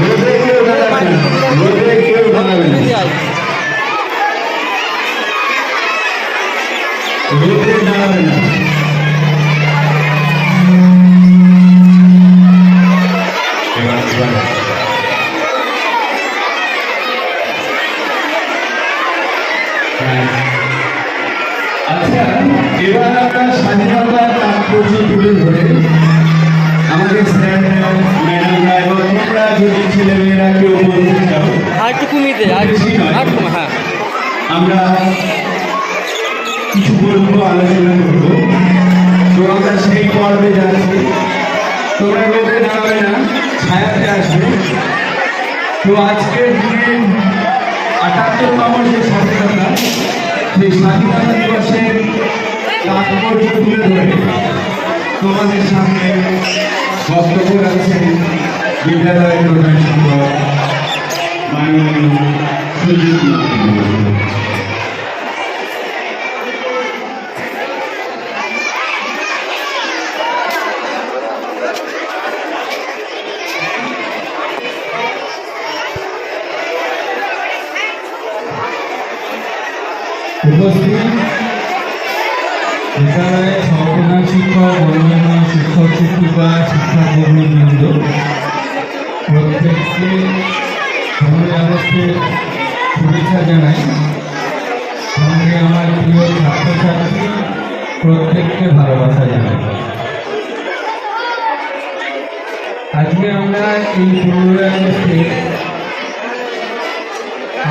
রোদে কেউ দাঁড়াবে রোদে কেউ দাঁড়াবে রোদে দাঁড়াবে না এবার এবার আচ্ছা এবার আমরা স্বাধীনতার তাৎপর্য তুলে ধরে। আমাদের স্যার ম্যাডামরা এবং তোমরা যদি ছেলেমেয়েরা কেউ বলতে চাও আর একটু কমিয়ে দে আর আর হ্যাঁ। আমরা কিছু বলব আলোচনা করব। তো আমরা সেই পর্বে যাচ্ছি। তোমরা দাঁড়াবে না ছায়াতে আসবে। তো আজকের দিনে আটাত্তরতম যে স্বাধীনতা সেই স্বাধীনতা দিবসের তাৎপর্য তুলে ধরে তোমাদের সামনে বক্তব্য রাখছেন বিদ্যালয়ের প্রধান শিক্ষক মাননীয় উপস্থিত সহপ্রধান শিক্ষক অন্যান্য শিক্ষক শিক্ষিকা শিক্ষক কর্মীবৃন্দ প্রত্যেককে পনেরোই আগস্টে শুভেচ্ছা জানাই সঙ্গে আমার প্রিয় ছাত্রছাত্রী প্রত্যেককে ভালোবাসা জানাই আজকে আমরা এই পনেরোই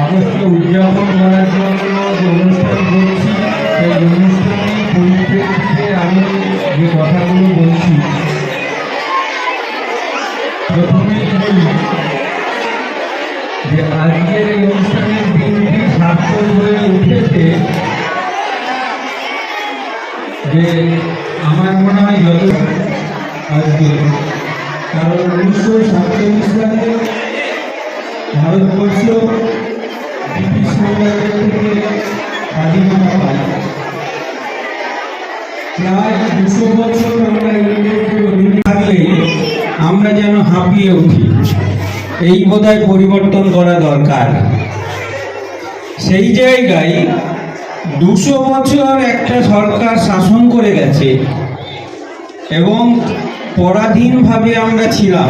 আগস্টে উদযাপন করার জন্য যে অনুষ্ঠান করছি, সেই আজকের এই অনুষ্ঠানের দিনটি সার্থক হয়ে উঠেছে। যে আমার মনে হয় যত আজকে। কারণ উনিশশো সাতচল্লিশ সালে ভারতবর্ষ ব্রিটিশ সাম্রাজ্য থেকে স্বাধীনতা পায়। প্রায় দুশো বছর আমরা ইংরেজদের অধীনে থাকলে আমরা যেন হাঁপিয়ে উঠি। এই বোধহয় পরিবর্তন করা দরকার। সেই জায়গায় দুশো বছর একটা সরকার শাসন করে গেছে এবং পরাধীনভাবে আমরা ছিলাম।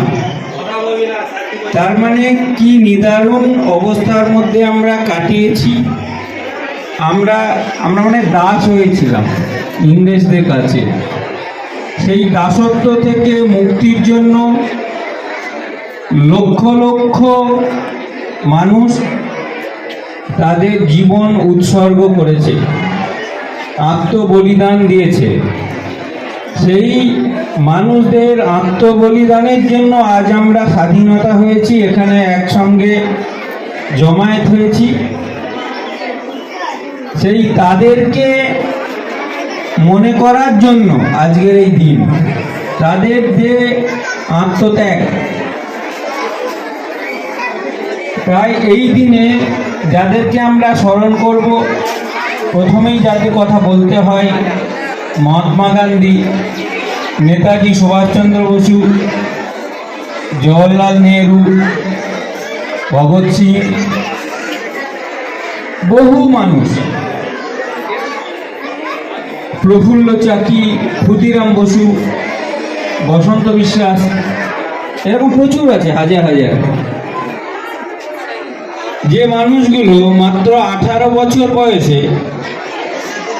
তার মানে কি নিদারুণ অবস্থার মধ্যে আমরা কাটিয়েছি। আমরা আমরা মানে দাস হয়েছিলাম ইংরেজদের কাছে। সেই দাসত্ব থেকে মুক্তির জন্য লক্ষ লক্ষ মানুষ তাদের জীবন উৎসর্গ করেছে, আত্মবলিদান দিয়েছে। সেই মানুষদের আত্মবলিদানের জন্য আজ আমরা স্বাধীনতা হয়েছি, এখানে একসঙ্গে জমায়েত হয়েছি। সেই তাদেরকে মনে করার জন্য আজকের এই দিন, তাদের যে আত্মত্যাগ তাই এই দিনে যাদেরকে আমরা স্মরণ করব, প্রথমেই যাদের কথা বলতে হয়, মহাত্মা গান্ধী, নেতাজি সুভাষচন্দ্র বসু জওহরলাল নেহরু, ভগৎ সিং, বহু মানুষ। প্রফুল্ল চাকি, ক্ষুদিরাম বসু, বসন্ত বিশ্বাস, এরকম প্রচুর আছে, হাজার হাজার। যে মানুষগুলো মাত্র আঠারো বছর বয়সে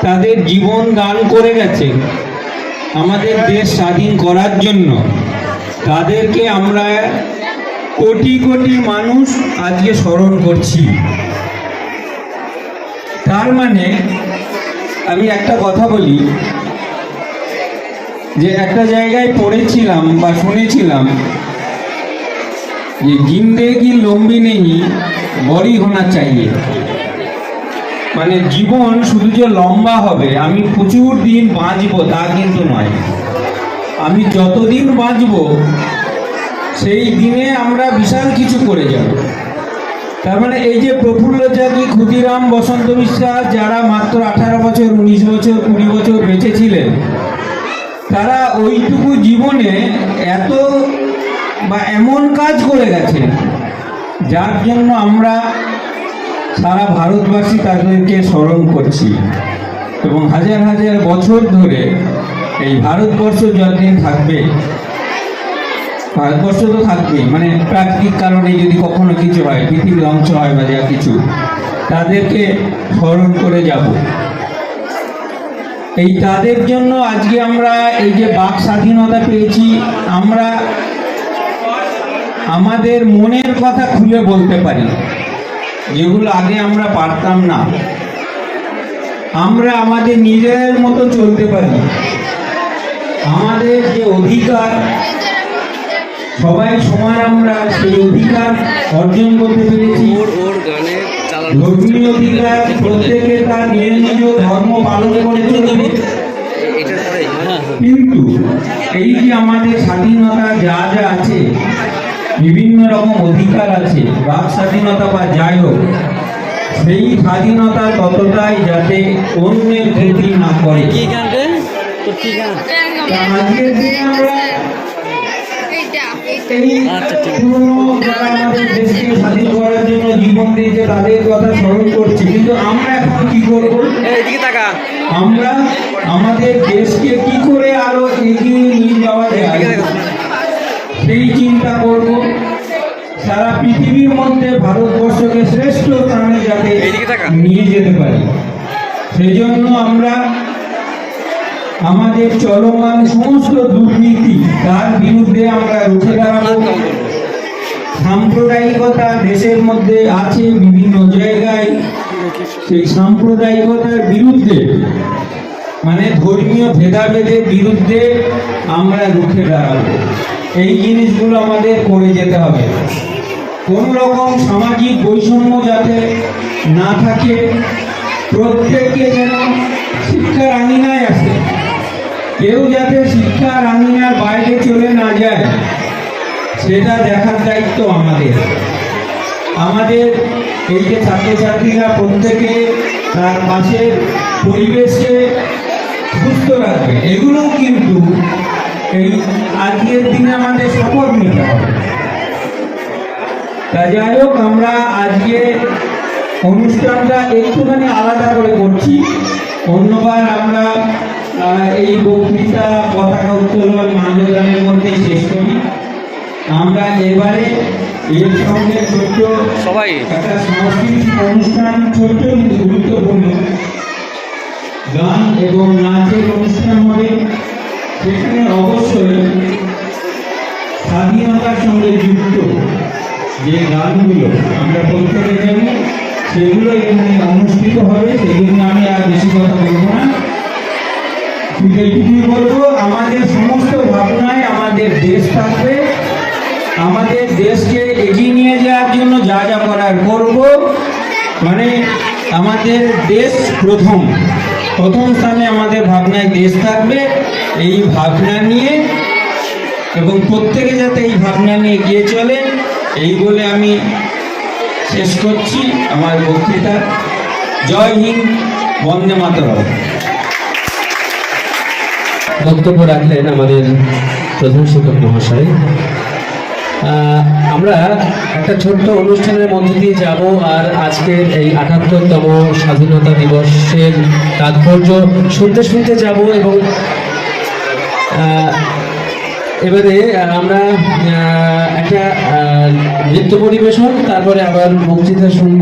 তাদের জীবন দান করে গেছে, আমাদের দেশ স্বাধীন করার জন্য, তাদেরকে আমরা কোটি কোটি মানুষ আজকে স্মরণ করছি। তার মানে আমি একটা কথা বলি, যে একটা জায়গায় পড়েছিলাম বা শুনেছিলাম যে জিন্দেগি লম্বি নেই বড়ি হোনা চাইয়ে। মানে জীবন শুধু যে লম্বা হবে, আমি প্রচুর দিন বাঁচবো তা কিন্তু নয়। আমি যতদিন বাঁচবো, সেই দিনে আমরা বিশাল কিছু করে যাব। তার মানে এই যে প্রফুল্ল চাকি ক্ষুদিরাম বসন্ত বিশ্বাস যারা মাত্র আঠারো বছর, উনিশ বছর, কুড়ি বছর বেঁচে ছিলেন, তারা ওইটুকু জীবনে এত বা এমন কাজ করে গেছেন। যার জন্য আমরা সারা ভারতবাসী তাদেরকে স্মরণ করছি এবং হাজার হাজার বছর ধরে এই ভারতবর্ষ যতদিন থাকবে, ভারতবর্ষ তো থাকবেই মানে প্রাকৃতিক কারণে যদি কখনো কিছু হয় পৃথিবী ধ্বংস হয় বা যা কিছু, তাদেরকে স্মরণ করে যাব। এই তাদের জন্য আজকে আমরা এই যে বাক স্বাধীনতা পেয়েছি, আমরা আমাদের মনের কথা খুলে বলতে পারি। যেগুলো আগে আমরা পারতাম না। আমরা আমাদের নিজের মতো চলতে পারি। আমাদের যে অধিকার, সবাই সমান আমরা, সেই অধিকার অর্জন করতে পেরেছি। ধর্মীয় অধিকার প্রত্যেকে তার নিজ নিজ ধর্ম পালন করে চলবে। কিন্তু এই যে আমাদের স্বাধীনতা যা যা আছে বিভিন্ন রকম অধিকার আছে বাক স্বাধীনতা বা যাই হোক সেই স্বাধীনতা ততটাই যাতে অন্যের ক্ষতি না করে। আজকের দিনে আমরা আচ্ছা, স্বাধীন করার জন্য জীবন দিয়েছে তাদের কথা স্মরণ করছি। কিন্তু আমরা এখন কি করব? আমরা আমাদের দেশকে কি করে আরও এগিয়ে নিয়ে যাওয়া যায়? সেই চিন্তা করব সারা পৃথিবীর মধ্যে ভারতবর্ষকে শ্রেষ্ঠ স্থানে যাতে নিয়ে যেতে পারি। সেই জন্য আমরা আমাদের চলমান সমস্ত দুর্নীতি তার বিরুদ্ধে আমরা রুখে দাঁড়াবো। সাম্প্রদায়িকতা দেশের মধ্যে আছে বিভিন্ন জায়গায়। সেই সাম্প্রদায়িকতার বিরুদ্ধে মানে ধর্মীয় ভেদাভেদের বিরুদ্ধে আমরা রুখে দাঁড়াবো। এই জিনিসগুলো আমাদের করে যেতে হবে। কোন রকম সামাজিক বৈষম্য যাতে না থাকে, প্রত্যেককে যেন শিক্ষার আঙিনায় আসে। কেউ যাতে শিক্ষার আঙিনার বাইরে চলে না যায়, সেটা দেখার দায়িত্ব আমাদের। আমাদের এই যে ছাত্রছাত্রীরা প্রত্যেকে তার পাশের পরিবেশকে সুস্থ রাখবে। এগুলোও কিন্তু এই আজকের দিনে আমাদের শপথ নিতে হবে। তা যাই হোক আমরা আজকে অনুষ্ঠানটা একটুখানি আলাদা করে করছি। অন্যবার আমরা এই বক্তৃতা পতাকা উত্তোলন মানবদানের মধ্যে শেষ করি। আমরা এবারে এর সঙ্গে ছোট্ট সবাই। একটা সাংস্কৃতিক অনুষ্ঠান ছোট্ট গুরুত্বপূর্ণ গান এবং নাচের অনুষ্ঠান হবে। সেখানে অবশ্যই স্বাধীনতার সঙ্গে যুক্ত। যে গানগুলো আমরা প্রত্যেকে জানি সেগুলো এখানে অনুষ্ঠিত হবে জন্য আমি আর বেশি কথা বলব না। এইটুকুই বলব, আমাদের সমস্ত ভাবনায় আমাদের দেশ থাকবে। আমাদের দেশকে এগিয়ে নিয়ে যাওয়ার জন্য যা যা করার করব মানে আমাদের দেশ প্রথম। প্রথম স্থানে আমাদের ভাবনায় দেশ থাকবে। এই ভাবনা নিয়ে এবং প্রত্যেকে যাতে এই ভাবনা নিয়ে এগিয়ে চলে এই বলে আমি শেষ করছি আমার বক্তৃতা। জয় হিন্দ, বন্দে মাতরম। বক্তব্য রাখলেন আমাদের প্রধান শিক্ষক মহাশয়। আমরা একটা ছোট্ট অনুষ্ঠানের মধ্যে দিয়ে যাব আর আজকের এই আটাত্তরতম স্বাধীনতা দিবসের তাৎপর্য শুনতে শুনতে যাব এবং এবারে আমরা একটা নৃত্য পরিবেশন তারপরে আবার বক্তৃতা শুনব।